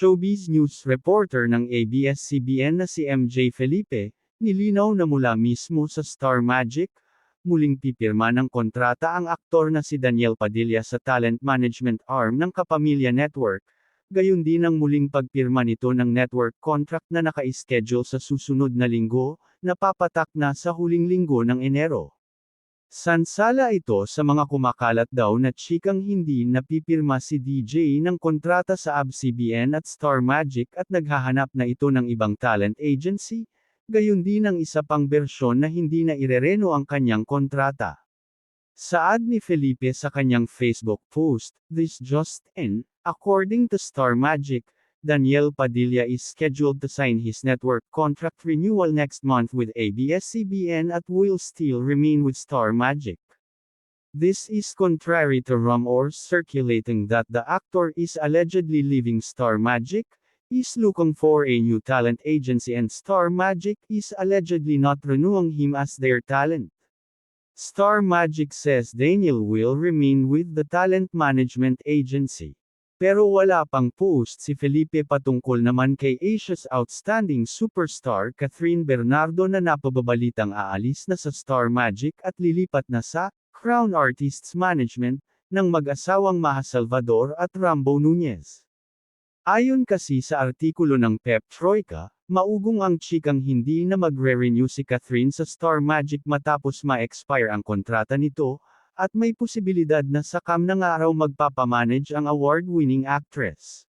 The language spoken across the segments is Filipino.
Showbiz News reporter ng ABS-CBN na si MJ Felipe, nilinaw na mula mismo sa Star Magic, muling pipirma ng kontrata ang aktor na si Daniel Padilla sa talent management arm ng Kapamilya Network, gayon din ang muling pagpirma nito ng network contract na naka-schedule sa susunod na linggo, na papatak na sa huling linggo ng Enero. Sansala ito sa mga kumakalat daw na chikang hindi napipirma si DJ ng kontrata sa ABS-CBN at Star Magic at naghahanap na ito ng ibang talent agency, gayon din ang isa pang bersyon na hindi na irereno ang kanyang kontrata. Saad ni Felipe sa kanyang Facebook post, This just in, according to Star Magic, Daniel Padilla is scheduled to sign his network contract renewal next month with ABS-CBN at will still remain with Star Magic. This is contrary to rumors circulating that the actor is allegedly leaving Star Magic, is looking for a new talent agency and Star Magic is allegedly not renewing him as their talent. Star Magic says Daniel will remain with the talent management agency. Pero wala pang post si Felipe patungkol naman kay Asia's outstanding superstar Catherine Bernardo na napababalitang aalis na sa Star Magic at lilipat na sa Crown Artists Management ng mag-asawang Maha Salvador at Rambo Nunez. Ayon kasi sa artikulo ng Pep Troika, maugong ang chikang hindi na magre-renew si Catherine sa Star Magic matapos ma-expire ang kontrata nito, at may posibilidad na sa kam ng araw magpapamanage ang award-winning actress.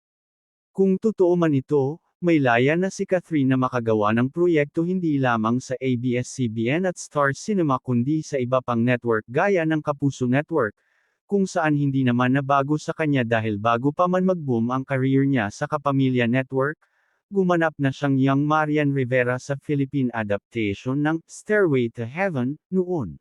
Kung totoo man ito, may laya na si Catherine na makagawa ng proyekto hindi lamang sa ABS-CBN at Star Cinema kundi sa iba pang network gaya ng Kapuso Network, kung saan hindi naman nabago sa kanya dahil bago pa man mag-boom ang career niya sa Kapamilya Network, gumanap na siyang Young Marian Rivera sa Philippine adaptation ng Stairway to Heaven noon.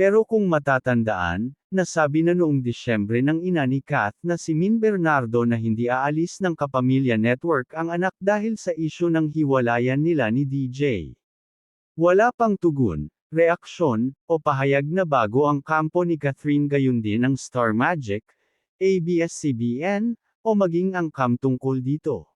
Pero kung matatandaan, nasabi na noong Disyembre ng ina ni Kath na si Min Bernardo na hindi aalis ng Kapamilya Network ang anak dahil sa isyu ng hiwalayan nila ni DJ. Wala pang tugon, reaksyon, o pahayag na bago ang kampo ni Catherine gayon din ang Star Magic, ABS-CBN, o maging ang kam tungkol dito.